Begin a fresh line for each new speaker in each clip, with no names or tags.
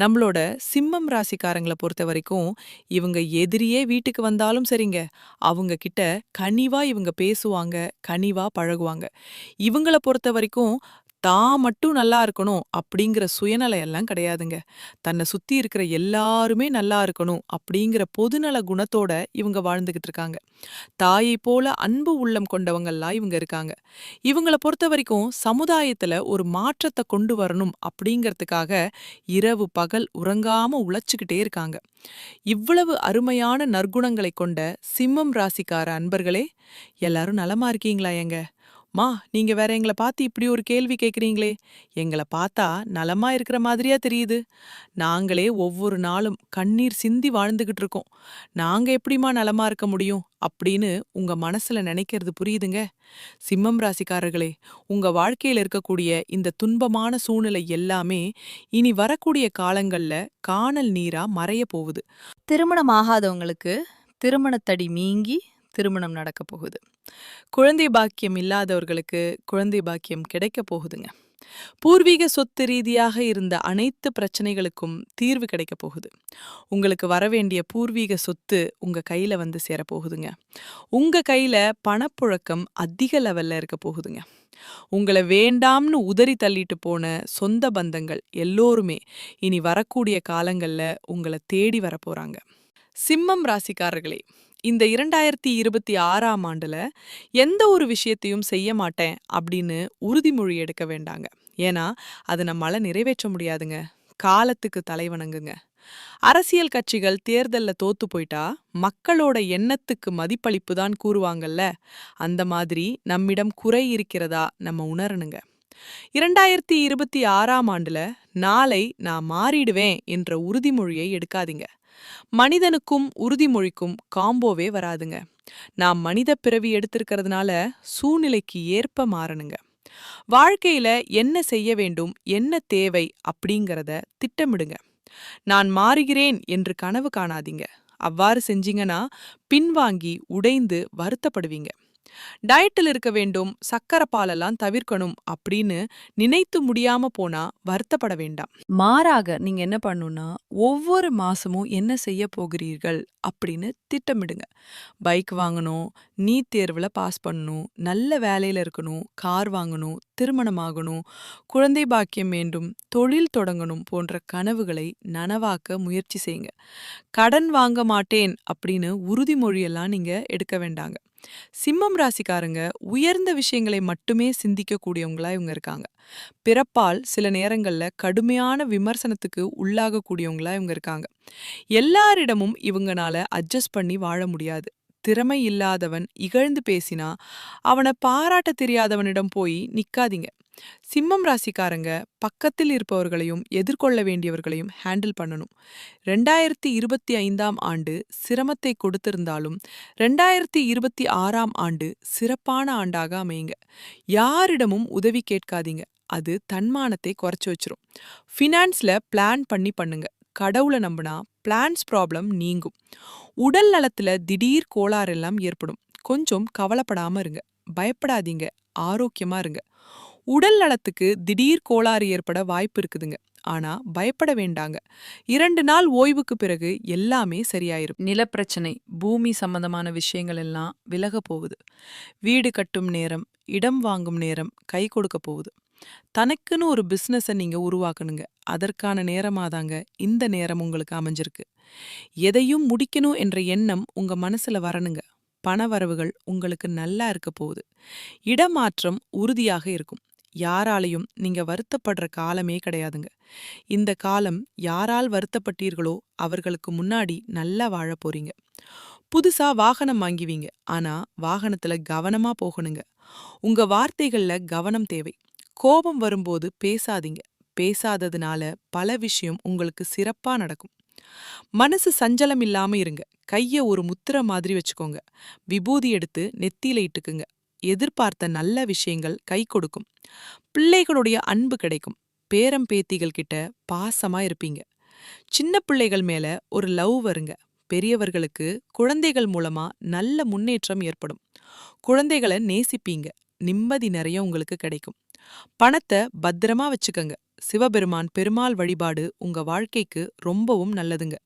நம்மளோட சிம்மம் ராசிக்காரங்களை பொறுத்த வரைக்கும் இவங்க எதிரியே வீட்டுக்கு வந்தாலும் சரிங்க. அவங்க கிட்ட கனிவா இவங்க பேசுவாங்க கனிவா பழகுவாங்க. இவங்கள பொறுத்த வரைக்கும் தான் மட்டும் நல்லா இருக்கணும் அப்படிங்கிற சுயநலம் எல்லாம் கிடையாதுங்க. தன்னை சுத்தி இருக்கிற எல்லாருமே நல்லா இருக்கணும் அப்படிங்கிற பொதுநல குணத்தோட இவங்க வாழ்ந்துகிட்டு இருக்காங்க. தாயை போல அன்பு உள்ளம் கொண்டவங்கெல்லாம் இவங்க இருக்காங்க. இவங்கள பொறுத்த வரைக்கும் சமுதாயத்துல ஒரு மாற்றத்தை கொண்டு வரணும் அப்படிங்கறதுக்காக இரவு பகல் உறங்காம உழைச்சுக்கிட்டே இருக்காங்க. இவ்வளவு அருமையான நற்குணங்களை கொண்ட சிம்மம் ராசிக்கார அன்பர்களே எல்லாரும் நலமா இருக்கீங்களா ஏங்க? மா நீங்க வேற எங்கள பார்த்து இப்படி ஒரு கேள்வி கேக்குறீங்களே எங்கள பார்த்தா நலமா இருக்கிற மாதிரியா தெரியுது. நாங்களே ஒவ்வொரு நாளும் கண்ணீர் சிந்தி வாழ்ந்துகிட்டு இருக்கோம். நாங்க எப்படிம்மா நலமா இருக்க முடியும்? அப்படின்னு உங்க மனசுல நினைக்கிறது புரியுதுங்க. சிம்மம் ராசிக்காரர்களே உங்க வாழ்க்கையில இருக்கக்கூடிய இந்த துன்பமான சூழ்நிலை எல்லாமே இனி வரக்கூடிய காலங்கள்ல காணல் நீரா மறைய போகுது. திருமணம் ஆகாதவங்களுக்கு திருமணத்தடி மீங்கி திருமணம் நடக்க போகுது. குழந்தை பாக்கியம் இல்லாதவர்களுக்கு குழந்தை பாக்கியம் கிடைக்க போகுதுங்க. பூர்வீக சொத்து ரீதியாக இருந்த அனைத்து பிரச்சனைகளுக்கும் தீர்வு கிடைக்க போகுது. உங்களுக்கு வரவேண்டிய பூர்வீக சொத்து உங்க கையில வந்து சேரப்போகுதுங்க உங்க கையில பணப்புழக்கம் அதிக லெவல்ல இருக்க போகுதுங்க. உங்களை வேண்டாம்னு உதறி தள்ளிட்டு போன சொந்த பந்தங்கள் எல்லோருமே இனி வரக்கூடிய காலங்கள்ல உங்களை தேடி வரப்போறாங்க சிம்மம் ராசிக்காரர்களே இந்த இரண்டாயிரத்தி இருபத்தி ஆறாம் ஆண்டுல எந்த ஒரு விஷயத்தையும் செய்ய மாட்டேன் அப்படின்னு உறுதிமொழி எடுக்க வேண்டாங்க. ஏன்னா அது நம்மளால நிறைவேற்ற முடியாதுங்க. காலத்துக்கு தலைவணங்குங்க அரசியல் கட்சிகள் தேர்தல்ல தோத்து போயிட்டா மக்களோட எண்ணத்துக்கு மதிப்பளிப்பு தான் கூறுவாங்கல்ல. அந்த மாதிரி நம்மிடம் குறை இருக்கிறதா நம்ம உணரணுங்க. இரண்டாயிரத்தி இருபத்தி ஆறாம் ஆண்டுல நாளை நான் மாறிடுவேன் என்ற உறுதிமொழியை எடுக்காதீங்க. மனிதனுக்கும் உறுதிமொழிக்கும் காம்போவே வராதுங்க. நாம் மனித பிறவி எடுத்திருக்கிறதுனால சூழ்நிலைக்கு ஏற்ப மாறணுங்க. வாழ்க்கையில என்ன செய்ய வேண்டும் என்ன தேவை அப்படிங்கிறத திட்டமிடுங்க. நான் மாறுகிறேன் என்று கனவு காணாதீங்க. அவ்வாறு செஞ்சீங்கன்னா பின்வாங்கி உடைந்து வருத்தப்படுவீங்க. டயட்டில் இருக்க வேண்டும் சக்கரை பாலெல்லாம் தவிர்க்கணும் அப்படின்னு நினைத்து முடியாம போனா வருத்தப்பட வேண்டாம். மாறாக நீங்க என்ன பண்ணணும்னா ஒவ்வொரு மாசமும் என்ன செய்ய போகிறீர்கள் அப்படின்னு திட்டமிடுங்க. பைக் வாங்கணும் நீட் தேர்வுல பாஸ் பண்ணணும் நல்ல வேலையில இருக்கணும் கார் வாங்கணும் திருமணம் ஆகணும் குழந்தை பாக்கியம் வேண்டும் தொழில் தொடங்கணும் போன்ற கனவுகளை நனவாக்க முயற்சி செய்யுங்க. கடன் வாங்க மாட்டேன் அப்படின்னு உறுதிமொழியெல்லாம் நீங்க எடுக்க வேண்டாங்க. சிம்மம் ராசிக்காரங்க உயர்ந்த விஷயங்களை மட்டுமே சிந்திக்கக்கூடியவங்களா இவங்க இருக்காங்க. பிறப்பால் சில நேரங்கள்ல கடுமையான விமர்சனத்துக்கு உள்ளாகக்கூடியவங்களா இவங்க இருக்காங்க. எல்லாரிடமும் இவங்கனால அட்ஜஸ்ட் பண்ணி வாழ முடியாது. திறமை இல்லாதவன் இகழ்ந்து பேசினா அவனை பாராட்ட தெரியாதவனிடம் போய் நிக்காதீங்க. சிம்மம் ராசிக்காரங்க பக்கத்தில் இருப்பவர்களையும் எதிர்கொள்ள வேண்டியவர்களையும் ஹேண்டில் பண்ணணும். ரெண்டாயிரத்தி இருபத்தி ஐந்தாம் ஆண்டு சிரமத்தை கொடுத்திருந்தாலும் ரெண்டாயிரத்தி இருபத்தி ஆறாம் ஆண்டு சிறப்பான ஆண்டாக அமையுங்க. யாரிடமும் உதவி கேட்காதீங்க. அது தன்மானத்தை குறைச்சு வச்சிரும். ஃபினான்ஸ்ல பிளான் பண்ணி பண்ணுங்க. கடவுளை நம்பினா பிளான்ஸ் ப்ராப்ளம் நீங்கும். உடல் நலத்துல திடீர் கோளாறெல்லாம் ஏற்படும். கொஞ்சம் கவலைப்படாமல் இருங்க. பயப்படாதீங்க. ஆரோக்கியமா இருங்க. உடல் நலத்துக்கு திடீர் கோளாறு ஏற்பட வாய்ப்பு இருக்குதுங்க. ஆனா பயப்பட வேண்டாங்க. இரண்டு நாள் ஓய்வுக்கு பிறகு எல்லாமே சரியாயிரும். நிலப்பிரச்சனை பூமி சம்பந்தமான விஷயங்கள் எல்லாம் விலக போகுது. வீடு கட்டும் நேரம் இடம் வாங்கும் நேரம் கை கொடுக்க போகுது. தனக்குன்னு ஒரு பிஸ்னஸை நீங்க உருவாக்கணுங்க. அதற்கான நேரமாதாங்க இந்த நேரம் உங்களுக்கு அமைஞ்சிருக்கு. எதையும் முடிக்கணும் என்ற எண்ணம் உங்க மனசுல வரணுங்க. பணவரவுகள் உங்களுக்கு நல்லா இருக்க போகுது. இடமாற்றம் உறுதியாக இருக்கும். யாராலையும் நீங்க வருத்தப்படுற காலமே கிடையாதுங்க. இந்த காலம் யாரால் வருத்தப்பட்டீர்களோ அவர்களுக்கு முன்னாடி நல்லா வாழ போறீங்க. புதுசா வாகனம் வாங்கிவீங்க. ஆனா வாகனத்துல கவனமா போகணுங்க. உங்க வார்த்தைகள்ல கவனம் தேவை. கோபம் வரும்போது பேசாதீங்க. பேசாததுனால பல விஷயம் உங்களுக்கு சிறப்பா நடக்கும். மனசு சஞ்சலம் இல்லாம இருங்க. கைய ஒரு முத்திர மாதிரி வச்சுக்கோங்க. விபூதி எடுத்து நெத்தியில இட்டுக்குங்க. எதிர்பார்த்த நல்ல விஷயங்கள் கை கொடுக்கும். பிள்ளைகளுடைய அன்பு கிடைக்கும். பேரம் பேத்திகள் கிட்ட பாசமா இருப்பீங்க. சின்ன பிள்ளைகள் மேல ஒரு லவ் வருங்க. பெரியவர்களுக்கு குழந்தைகள் மூலமா நல்ல முன்னேற்றம் ஏற்படும். குழந்தைகளை நேசிப்பீங்க. நிம்மதி நிறைய உங்களுக்கு கிடைக்கும். பணத்தை பத்திரமா வச்சுக்கங்க. சிவபெருமான் பெருமாள் வழிபாடு உங்க வாழ்க்கைக்கு ரொம்பவும் நல்லதுங்க.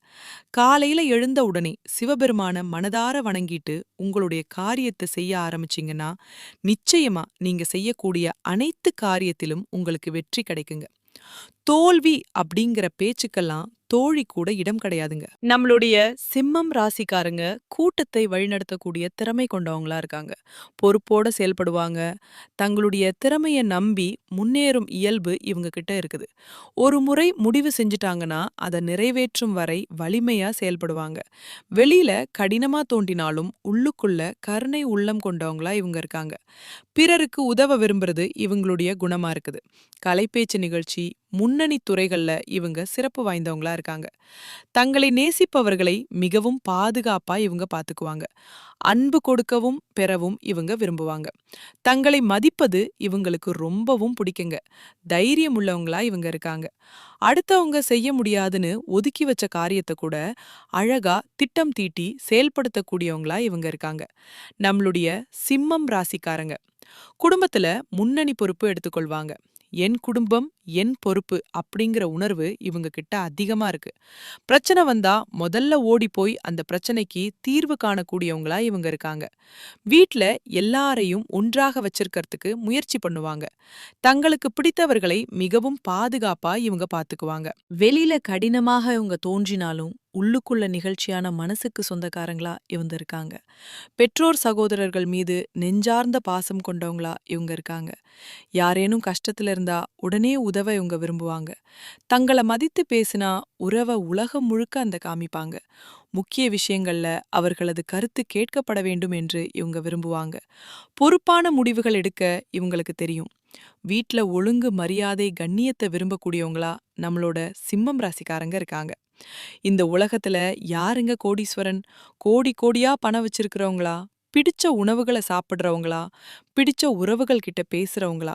காலையில எழுந்த உடனே சிவபெருமான மனதார வணங்கிட்டு உங்களுடைய காரியத்தை செய்ய ஆரம்பிச்சீங்கன்னா நிச்சயமா நீங்க செய்யக்கூடிய அனைத்து காரியத்திலும் உங்களுக்கு வெற்றி கிடைக்குங்க. தோல்வி அப்படிங்கிற பேச்சுக்கெல்லாம் தோழி கூட இடம் கிடையாதுங்க. நம்மளுடைய சிம்மம் ராசிக்காரங்க கூட்டத்தை வழிநடத்தக்கூடிய திறமை கொண்டவங்களா இருக்காங்க. பொறுப்போட செயல்படுவாங்க. தங்களுடைய திறமையை நம்பி முன்னேறும் இயல்பு இவங்க கிட்ட இருக்குது. ஒரு முறை முடிவு செஞ்சுட்டாங்கன்னா அதை நிறைவேற்றும் வரை வலிமையா செயல்படுவாங்க. வெளியில கடினமா தோண்டினாலும் உள்ளுக்குள்ள கருணை உள்ளம் கொண்டவங்களா இவங்க இருக்காங்க. பிறருக்கு உதவ விரும்புறது இவங்களுடைய குணமா இருக்குது. கலைப்பேச்சு நிகழ்ச்சி முன்னணி துறைகள்ல இவங்க சிறப்பு வாய்ந்தவங்களா இருக்காங்க. தங்களை நேசிப்பவர்களை மிகவும் பாதுகாப்பா இவங்க பாத்துக்குவாங்க. அன்பு கொடுக்கவும் பெறவும் இவங்க விரும்புவாங்க. தங்களை மதிப்பது இவங்களுக்கு ரொம்பவும் பிடிக்குங்க. தைரியம் உள்ளவங்களா இவங்க இருக்காங்க. அடுத்தவங்க செய்ய முடியாதுன்னு ஒதுக்கி வச்ச காரியத்தை கூட அழகா திட்டம் தீட்டி செயல்படுத்தக்கூடியவங்களா இவங்க இருக்காங்க. நம்மளுடைய சிம்மம் ராசிக்காரங்க. குடும்பத்துல முன்னணி பொறுப்பு எடுத்துக்கொள்வாங்க. என் குடும்பம் என் பொறுப்பு அப்படிங்கிற உணர்வு இவங்க கிட்ட அதிகமா இருக்கு. பிரச்சனை வந்தா முதல்ல ஓடி போய் அந்த பிரச்சனைக்கு தீர்வு காணக்கூடியவங்களா இவங்க இருக்காங்க. வீட்ல எல்லாரையும் ஒன்றாக வச்சிருக்கிறதுக்கு முயற்சி பண்ணுவாங்க. தங்களுக்கு பிடித்தவர்களை மிகவும் பாதுகாப்பா இவங்க பாத்துக்குவாங்க. வெளியில கடினமாக இவங்க தோன்றினாலும் உள்ளுக்குள்ள நிகழ்ச்சியான மனசுக்கு சொந்தக்காரங்களா இவங்க இருக்காங்க பெற்றோர் சகோதரர்கள் மீது நெஞ்சார்ந்த பாசம் கொண்டவங்களா இவங்க இருக்காங்க யாரேனும் கஷ்டத்துல இருந்தா உடனே உதவ இவங்க விரும்புவாங்க. தங்கள மதித்து பேசினா உறவ உலகம் முழுக்க அந்த காமிப்பாங்க. முக்கிய விஷயங்கள்ல அவர்களது கருத்து கேட்கப்பட வேண்டும் என்று இவங்க விரும்புவாங்க. பொறுப்பான முடிவுகள் எடுக்க இவங்களுக்கு தெரியும். வீட்ல ஒழுங்கு மரியாதை கண்ணியத்தை விரும்பக்கூடியவங்களா நம்மளோட சிம்மம் ராசிக்காரங்க இருக்காங்க. இந்த உலகத்துல யாருங்க கோடீஸ்வரன்? கோடி கோடியா பணம் வச்சிருக்கிறவங்களா? பிடிச்ச உணவுகளை சாப்பிடுறவங்களா? பிடிச்ச உறவுகள் கிட்ட பேசுறவங்களா?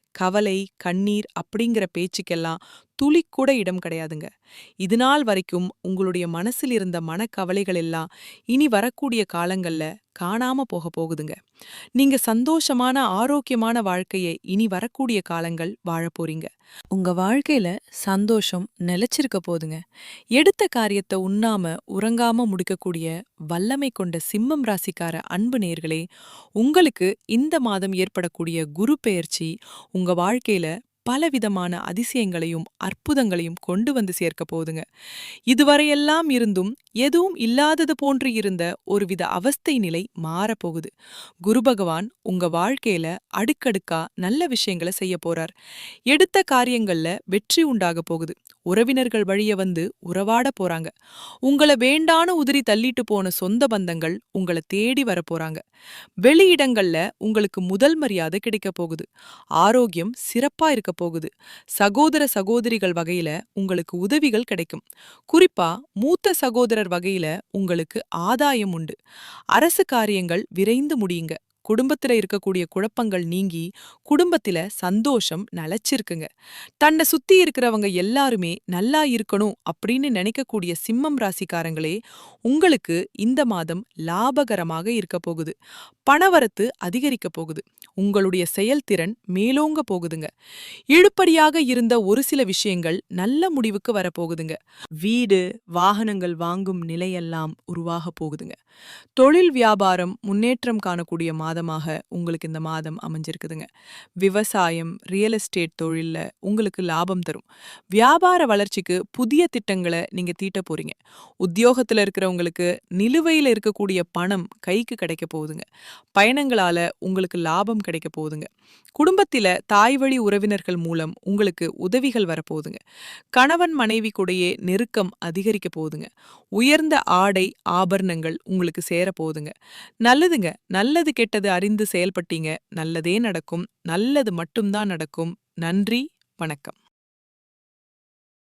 கவலை கண்ணீர் அப்படிங்கிற பேச்சுக்கெல்லாம் துளி கூட இடம் கிடையாதுங்க. இது நாள் வரைக்கும் உங்களுடைய மனசில் இருந்த மனக்கவலைகள் எல்லாம் இனி வரக்கூடிய காலங்கள்ல காணாம போக போகுதுங்க. நீங்க சந்தோஷமான ஆரோக்கியமான வாழ்க்கையை இனி வரக்கூடிய காலங்கள் வாழப்போறீங்க உங்க வாழ்க்கையில சந்தோஷம் நிலைச்சிருக்க போதுங்க. எடுத்த காரியத்தை உண்ணாம உறங்காம முடிக்கக்கூடிய வல்லமை கொண்ட சிம்மம் ராசிக்கார அன்பு நேர்களே உங்களுக்கு இந்த மாதம் ஏற்படக்கூடிய குரு பெயர்ச்சி உங்க வாழ்க்கையில பலவிதமான அதிசயங்களையும் அற்புதங்களையும் கொண்டு வந்து சேர்க்க போதுங்க இதுவரையெல்லாம் இருந்தும் எதுவும் இல்லாதது போன்று இருந்த ஒருவித அவஸ்தை நிலை மாறப்போகுது குரு பகவான் உங்க வாழ்க்கையில அடுக்கடுக்கா நல்ல விஷயங்களை செய்ய போறார். எடுத்த காரியங்கள்ல வெற்றி உண்டாக போகுது. உறவினர்கள் வழிய வந்து உறவாட போறாங்க. உங்களை வேண்டான உதிரி தள்ளிட்டு போன சொந்த பந்தங்கள் உங்களை தேடி வர போறாங்க. வெளியிடங்கள்ல உங்களுக்கு முதல் மரியாதை கிடைக்க போகுது. ஆரோக்கியம் சிறப்பா இருக்க போகுது. சகோதர சகோதரிகள் வகையில உங்களுக்கு உதவிகள் கிடைக்கும். குறிப்பா மூத்த சகோதரர் வகையில உங்களுக்கு ஆதாயம் உண்டு. அரசு காரியங்கள் விரைந்து முடியுங்க. குடும்பத்துல இருக்கக்கூடிய குழப்பங்கள் நீங்கி குடும்பத்துல சந்தோஷம் நிலச்சிருக்குங்க. தன்னை சுத்தி இருக்கிறவங்க எல்லாருமே நல்லா இருக்கணும் அப்படின்னு நினைக்கக்கூடிய சிம்மம் ராசிக்காரங்களே உங்களுக்கு இந்த மாதம் லாபகரமாக இருக்க போகுது. பணவரத்து அதிகரிக்க போகுது. உங்களுடைய செயல்திறன் மேலோங்க போகுதுங்க. இழுப்படியாக இருந்த ஒரு சில விஷயங்கள் நல்ல முடிவுக்கு வரப்போகுதுங்க வீடு வாகனங்கள் வாங்கும் நிலையெல்லாம் உருவாக போகுதுங்க. தொழில் வியாபாரம் முன்னேற்றம் காணக்கூடிய மாதம் மாதமாக உங்களுக்கு இந்த மாதம் அமைஞ்சிருக்குதுங்க. விவசாயம் ரியல் எஸ்டேட் தொழில்ல உங்களுக்கு லாபம் தரும். வியாபார வளர்ச்சிக்கு புதிய திட்டங்களை நீங்க தீட்ட போறீங்க. உத்தியோகத்துல இருக்கிறவங்களுக்கு நிலுவையில் இருக்கக்கூடிய பணம் கைக்கு கிடைக்க போகுதுங்க. பயணங்களால உங்களுக்கு லாபம் கிடைக்க போகுதுங்க. குடும்பத்தில் தாய்வழி உறவினர்கள் மூலம் உங்களுக்கு உதவிகள் வரப்போகுதுங்க. கணவன் மனைவி கூடையே நெருக்கம் அதிகரிக்க போகுதுங்க. உயர்ந்த ஆடை ஆபரணங்கள் உங்களுக்கு சேர போகுதுங்க நல்லதுங்க. நல்லது கெட்டது அறிந்து செயல்பட்டீங்க. நல்லதே நடக்கும். நல்லது மட்டும்தான் நடக்கும். நன்றி. வணக்கம்.